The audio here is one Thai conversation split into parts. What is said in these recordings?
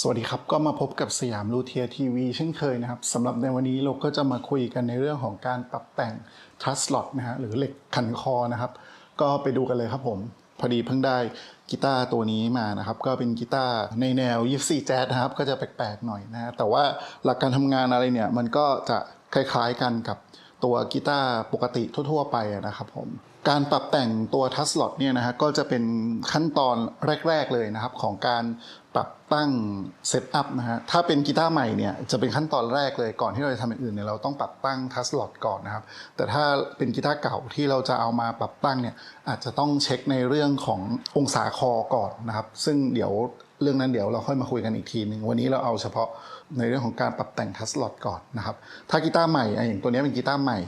สวัสดีครับ ก็มาพบกับสยามลูเทียทีวีเช่นเคยนะครับสำหรับในวันนี้เราก็จะมาคุยกันในเรื่องของการปรับแต่งทัสลอตนะฮะหรือเหล็กขันคอนะครับ ก็ไปดูกันเลยครับผม พอดีเพิ่งได้กีตาร์ตัวนี้มานะครับ ก็เป็นกีตาร์ในแนวยิปซีแจ๊นะครับ ก็จะแปลกๆหน่อยนะแต่ว่าหลักการทำงานอะไรเนี่ย มันก็จะคล้ายๆกันกับตัวกีตาร์ปกติทั่ว ๆ ไปนะครับผม การปรับแต่งตัวทัสลอตเนี่ยนะฮะก็จะเป็นขั้นตอนแรก ๆเลยนะครับของการปรับตั้งเซตอัพนะฮะถ้าเป็นกีตาร์ใหม่เนี่ยจะเป็นขั้นตอนแรกเลยก่อนที่เราจะทำอย่างอื่นเนี่ยเราต้องปรับตั้งทัสลอตก่อนนะครับแต่ถ้าเป็นกีตาร์เก่าที่เราจะเอามาปรับตั้งเนี่ยอาจจะต้องเช็คในเรื่องขององศาคอก่อนนะครับ ซึ่งเดี๋ยวเรื่องนั้นเดี๋ยวเราค่อยมาคุยกันอีกทีหนึ่งวันนี้เราเอาเฉพาะในเรื่องของการปรับแต่งทัสลอตก่อนนะครับถ้ากีตาร์ใหม่อะอย่างตัวนี้เป็นกีตาร์ใหม่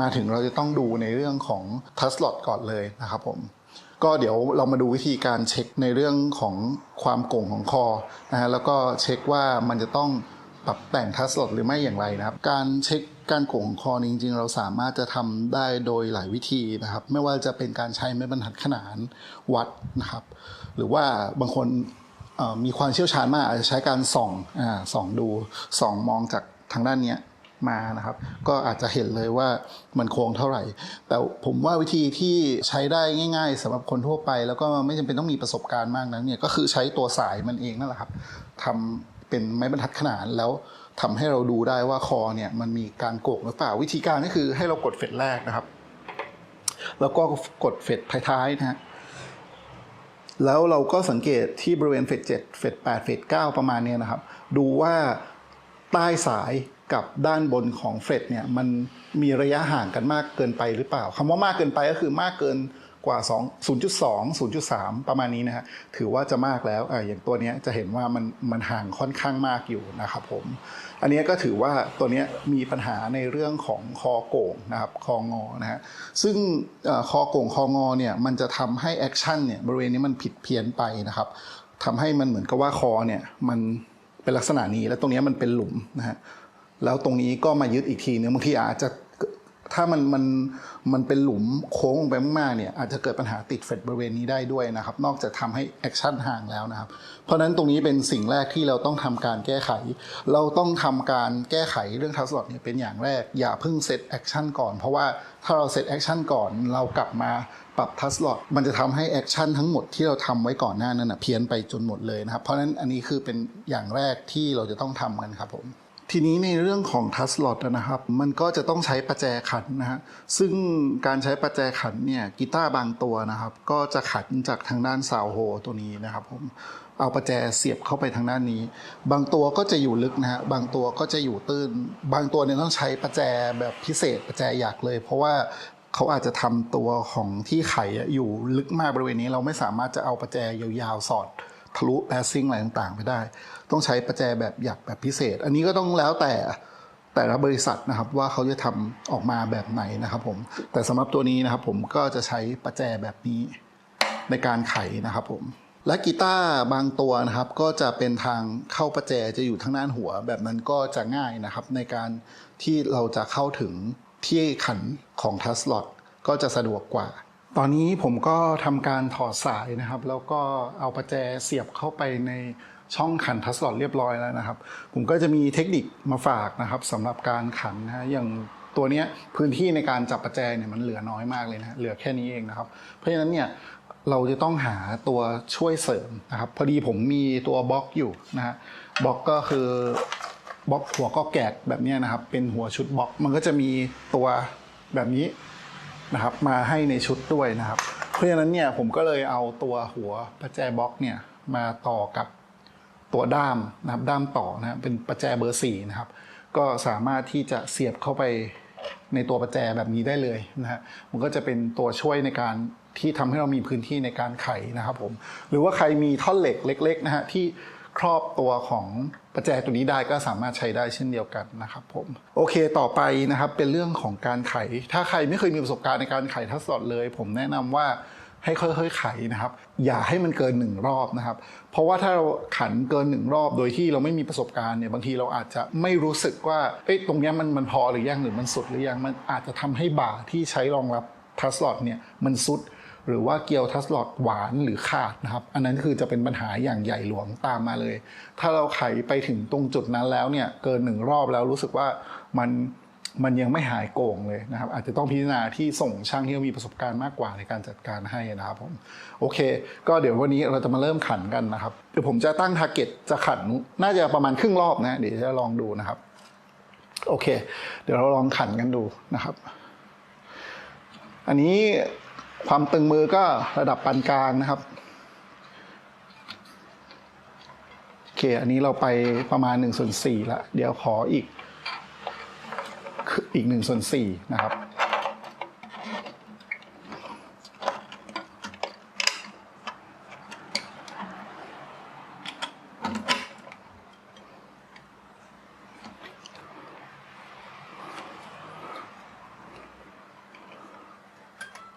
มาถึงเราจะต้องดูในเรื่องของทัสลอตก่อนเลยนะครับผมก็เดี๋ยวเรามาดูวิธีการเช็คในเรื่องของความโก่งของคอนะฮะแล้วก็เช็คว่ามันจะต้องปรับแต่งทัสลอตหรือไม่อย่างไรนะครับ การเช็คการโก่งของคอนี้จริงๆ เราสามารถจะทำได้โดยหลายวิธีนะครับ ไม่ว่าจะเป็นการใช้ไม้บรรทัดขนานวัดนะครับ หรือว่าบางคนมีความเชี่ยวชาญมากอาจจะใช้การส่องอ่าส่องดูส่องมองจากทางด้านนี้ มานะครับ ก็อาจจะเห็นเลยว่ามันโค้งเท่าไหร่ แต่ผมว่าวิธีที่ใช้ได้ง่าย ๆสำหรับคนทั่วไป แล้วก็ไม่จำเป็นต้องมีประสบการณ์มากนั้นเนี่ยก็คือใช้ตัวสายมันเองนั่นแหละครับทำเป็นไม้บรรทัดขนานแล้วทำให้เราดูได้ว่าคอเนี่ยมันมีการโกกหรือเปล่าวิธีการก็คือให้เรากดเฟดแรกนะครับ แล้วก็กดเฟดท้ายๆนะฮะแล้วเราก็สังเกตที่บริเวณเฟส7เฟส8เฟส9ประมาณนี้นะครับ ดูว่า ใต้สายกับด้านบนของเฟสเนี่ยมันมีระยะห่างกันมากเกินไปหรือเปล่าคำว่ามากเกินไปก็คือมากเกินกว่า 2 0.2 0.3 ประมาณนี้นะฮะถือว่าจะมากแล้วอ่าอย่างตัวนี้จะเห็นว่ามันมันห่างค่อนข้างมากอยู่นะครับผม อันนี้ก็ถือว่าตัวนี้มีปัญหาในเรื่องของคอโก่งนะครับคองอนะฮะซึ่งอคอโก่งคองอเนี่ยมันจะทำให้แอคชั่นเนี่ยบริเวณนี้มันผิดเพี้ยนไปนะครับทำให้มันเหมือนกับว่าคอเนี่ยมัน เป็นลักษณะนี้ แล้วตรงนี้มันเป็นหลุมนะฮะแล้วตรงนี้ก็มายึดอีกทีนึงบางทีอาจจะ ถ้ามันมันมันเป็นหลุมโค้งลงไปมากๆเนี่ยอาจจะเกิดปัญหาติดเฟดบริเวณนี้ได้ด้วยนะครับ นอกจากทำให้แอคชั่นห่างแล้วนะครับ เพราะฉะนั้นตรงนี้เป็นสิ่งแรกที่เราต้องทำการแก้ไข เราต้องทำการแก้ไขเรื่องทัสลอตเนี่ยเป็นอย่างแรก อย่าเพิ่งเซตแอคชั่นก่อน เพราะว่าถ้าเราเซตแอคชั่นก่อนเรากลับมาปรับทัสลอตมันจะทำให้แอคชั่นทั้งหมดที่เราทำไว้ก่อนหน้านั้นนะเพี้ยนไปจนหมดเลยนะครับ เพราะฉะนั้นอันนี้คือเป็นอย่างแรกที่เราจะต้องทำกันครับผม ทีนี้ในเรื่องของทัสลอตนะครับ มันก็จะต้องใช้ประแจขันนะฮะซึ่งการใช้ประแจขันเนี่ยกีตาร์บางตัวนะครับ ก็จะขันจากทางด้านซาวโฮตัวนี้นะครับผมเอาประแจเสียบเข้าไปทางด้านนี้ บางตัวก็จะอยู่ลึกนะฮะบางตัวก็จะอยู่ตื้น บางตัวเนี่ยต้องใช้ประแจแบบพิเศษประแจหยักเลย เพราะว่าเขาอาจจะทำตัวของที่ไขอยู่ลึกมากบริเวณนี้เราไม่สามารถจะเอาประแจยาวๆสอด ทะลุแพสซิ่งอะไรต่างๆ ไปได้ ต้องใช้ประแจแบบหยักแบบพิเศษ อันนี้ก็ต้องแล้วแต่แต่ละบริษัทนะครับว่าเขาจะทำออกมาแบบไหนนะครับผมแต่สำหรับตัวนี้นะครับผมก็จะใช้ประแจแบบนี้ในการไขนะครับผมและกีตาร์บางตัวนะครับก็จะเป็นทางเข้าประแจจะอยู่ทางด้านหัว แบบนั้นก็จะง่ายนะครับ ในการที่เราจะเข้าถึงที่ขันของทัสลอตก็จะสะดวกกว่า ตอนนี้ผมก็ทำการถอดสายนะครับ แล้วก็เอาประแจเสียบเข้าไปในช่องขันทัสลอตเรียบร้อยแล้วนะครับ ผมก็จะมีเทคนิคมาฝากนะครับสำหรับการขันนะฮะอย่างตัวนี้พื้นที่ในการจับประแจเนี่ยมันเหลือน้อยมากเลยนะเหลือแค่นี้เองนะครับ เพราะฉะนั้นเนี่ยเราจะต้องหาตัวช่วยเสริมนะครับ พอดีผมมีตัวบล็อกอยู่นะฮะบล็อกก็คือบล็อกหัวก็แกกแบบนี้นะครับ เป็นหัวชุดบล็อกมันก็จะมีตัวแบบนี้ นะครับมาให้ในชุดด้วยนะครับ เพราะฉะนั้นเนี่ยผมก็เลยเอาตัวหัวประแจบล็อกเนี่ยมาต่อกับตัวด้ามนะครับด้ามต่อนะเป็นประแจเบอร์สี่นะครับก็สามารถที่จะเสียบเข้าไปในตัวประแจแบบนี้ได้เลยนะฮะมันก็จะเป็นตัวช่วยในการที่ทำให้เรามีพื้นที่ในการไขนะครับผมหรือว่าใครมีท่อนเหล็กเล็ก ๆ นะฮะที่ ครอบตัวของประแจตัวนี้ได้ก็สามารถใช้ได้เช่นเดียวกันนะครับผมโอเคต่อไปนะครับเป็นเรื่องของการไข ถ้าใครไม่เคยมีประสบการณ์ในการไขทัสลอตเลย ผมแนะนำว่าให้ค่อยๆไขนะครับ อย่าให้มันเกินหนึ่งรอบนะครับ เพราะว่าถ้าเราขันเกินหนึ่งรอบ โดยที่เราไม่มีประสบการณ์เนี่ยบางทีเราอาจจะไม่รู้สึกว่าเอ้ยตรงเนี้ยมันมันพอหรือยังหรือมันสุดหรือยังมันอาจจะทำให้บ่าที่ใช้รองรับทัสลอตเนี่ยมันสุด หรือว่าเกียวทัสลอดหวานหรือขาดนะครับ อันนั้นคือจะเป็นปัญหาอย่างใหญ่หลวงตามมาเลย ถ้าเราไขไปถึงตรงจุดนั้นแล้วเนี่ยเกินหนึ่งรอบแล้วรู้สึกว่ามันมันยังไม่หายโกงเลยนะครับ อาจจะต้องพิจารณาที่ส่งช่างที่มีประสบการณ์มากกว่าในการจัดการให้นะครับผมโอเค ก็เดี๋ยววันนี้เราจะมาเริ่มขันกันนะครับเดี๋ยวผมจะตั้งทาร์เก็ตจะขันน่าจะประมาณครึ่งรอบนะเดี๋ยวจะลองดูนะครับ โอเค เดี๋ยวเราลองขันกันดูนะครับ อันนี้ ความตึงมือก็ระดับปานกลางนะครับโอเคอันนี้เราไปประมาณ1ส่วน4ละเดี๋ยวขออีกอีก1ส่วน4นะครับ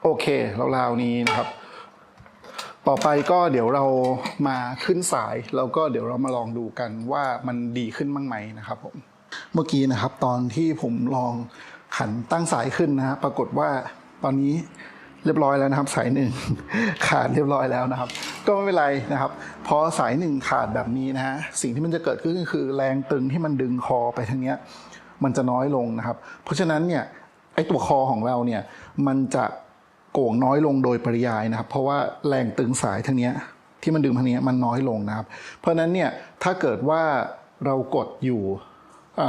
โอเคราวๆนี้นะครับ ต่อไปก็เดี๋ยวเรามาขึ้นสาย แล้วก็เดี๋ยวเรามาลองดูกันว่ามันดีขึ้นบ้างไหมนะครับผมเมื่อกี้นะครับ ตอนที่ผมลองขันตั้งสายขึ้นนะฮะปรากฏว่าตอนนี้เรียบร้อยแล้วนะครับ สายหนึ่งขาดเรียบร้อยแล้วนะครับ ก็ไม่เป็นไรนะครับพอสายหนึ่งขาดแบบนี้นะฮะสิ่งที่มันจะเกิดขึ้นก็คือแรงตึงที่มันดึงคอไปทางเนี้ยมันจะน้อยลงนะครับ เพราะฉะนั้นเนี่ยไอตัวคอของเราเนี่ยมันจะ โก่งน้อยลงโดยปริยายนะครับ เพราะว่าแรงตึงสายทางนี้ที่มันดึงทางนี้มันน้อยลงนะครับ เพราะฉะนั้นเนี่ยถ้าเกิดว่าเรากดอยู่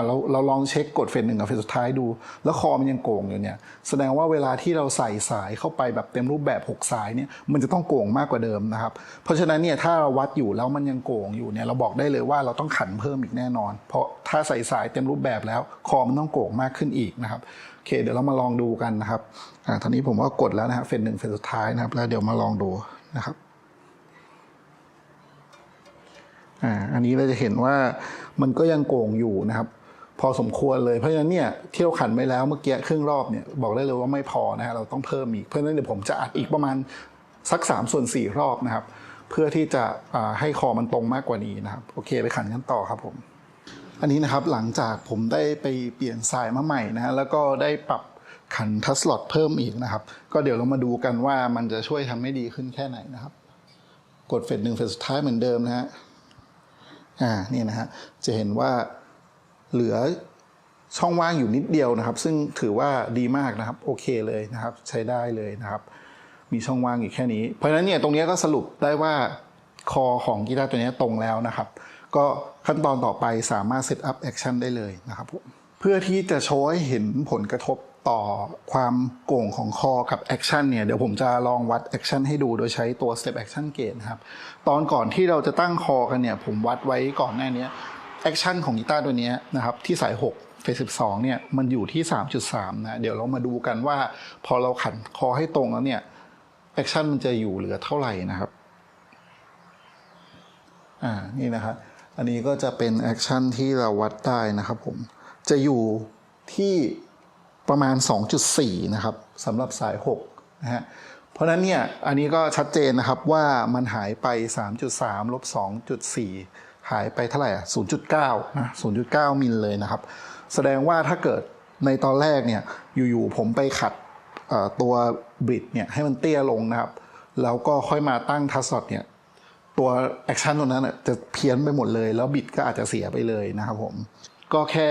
เราเราลองเช็คกดเฟสหนึ่งกับเฟสสุดท้ายดู แล้วคอมันยังโก่งอยู่เนี่ย แสดงว่าเวลาที่เราใส่สายเข้าไปแบบเต็มรูปแบบ 6 สายเนี่ยมันจะต้องโก่งมากกว่าเดิมนะครับ เพราะฉะนั้นเนี่ยถ้าเราวัดอยู่แล้วมันยังโก่งอยู่เนี่ยเราบอกได้เลยว่าเราต้องขันเพิ่มอีกแน่นอน เพราะถ้าใส่สายเต็มรูปแบบแล้วคอมันต้องโก่งมากขึ้นอีกนะครับโอเค เดี๋ยวเรามาลองดูกันนะครับอ่าตอนนี้ผมก็กดแล้วนะฮะเฟสหนึ่งเฟสสุดท้ายนะครับ แล้วเดี๋ยวมาลองดูนะครับ อ่าอันนี้เราจะเห็นว่ามันก็ยังโก่งอยู่นะครับ พอสมควรเลยเพราะฉะนั้นเนี่ยเที่ยวขันไปแล้วเมื่อกี้ครึ่งรอบเนี่ยบอกได้เลยว่าไม่พอนะฮะเราต้องเพิ่มอีกเพราะฉะนั้นเดี๋ยวผมจะอัดอีกประมาณสัก3ส่วน4รอบนะครับ เพื่อที่จะให้คอมันตรงมากกว่านี้นะครับโอเคไปขันกันต่อครับผม อันนี้นะครับหลังจากผมได้ไปเปลี่ยนสายมาใหม่นะฮะแล้วก็ได้ปรับขันทัสลอตเพิ่มอีกนะครับ ก็เดี๋ยวเรามาดูกันว่ามันจะช่วยทำให้ดีขึ้นแค่ไหนนะครับ กดเฟสหนึ่งเฟสสุดท้ายเหมือนเดิมนะฮะ อ่านี่นะฮะจะเห็นว่าเหลือช่องว่างอยู่นิดเดียวนะครับ ซึ่งถือว่าดีมากนะครับโอเคเลยนะครับ ใช้ได้เลยนะครับ มีช่องว่างอยู่แค่นี้ เพราะฉะนั้นเนี่ยตรงนี้ก็สรุปได้ว่าคอของกีตาร์ตัวนี้ตรงแล้วนะครับ ก็ขั้นตอนต่อไปสามารถเซตอัพแอคชั่นได้เลยนะครับผมเพื่อที่จะโชว์ให้เห็นผลกระทบ ต่อความโก่งของคอกับแอคชั่นเนี่ยเดี๋ยวผมจะลองวัดแอคชั่นให้ดูโดยใช้ตัว Step Action Gauge นะครับ ตอนก่อนที่เราจะตั้งคอกันเนี่ยผมวัดไว้ก่อนหน้านี้แอคชั่นของกีตาร์ตัวนี้นะครับที่สาย 6 เฟส12เนี่ยมันอยู่ที่ 3.3 นะ เดี๋ยวเรามาดูกันว่า พอเราขันคอให้ตรงแล้วเนี่ยแอคชั่นมันจะอยู่เหลือเท่าไหร่นะครับอ่านี่นะครับอันนี้ก็จะเป็นแอคชั่นที่เราวัดได้นะครับผมจะอยู่ที่ ประมาณ 2.4 นะครับสำหรับสาย 6 นะฮะ เพราะนั้นเนี่ย อันนี้ก็ชัดเจนนะครับว่ามันหายไป 3.3 ลบ 2.4 หายไปเท่าไหร่อะ0.9 นะ 0.9 มิลเลยนะครับ แสดงว่าถ้าเกิดในตอนแรกเนี่ย อยู่ๆ ผมไปขัดตัวบริดเนี่ยให้มันเตี้ยลงนะครับ แล้วก็ค่อยมาตั้งทัสซอดเนี่ย ตัวแอคชั่นตรงนั้นน่ะจะเพี้ยนไปหมดเลย แล้วบิดก็อาจจะเสียไปเลยนะครับผม ก็แค่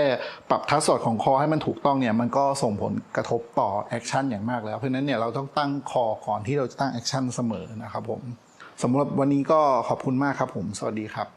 ปรับทัสซอดของคอให้มันถูกต้องเนี่ยมันก็ส่งผลกระทบต่อแอคชั่นอย่างมากแล้วเพราะฉะนั้นเนี่ยเราต้องตั้งคอก่อนที่เราจะตั้งแอคชั่นเสมอนะครับผมสำหรับวันนี้ก็ขอบคุณมากครับผม สวัสดีครับ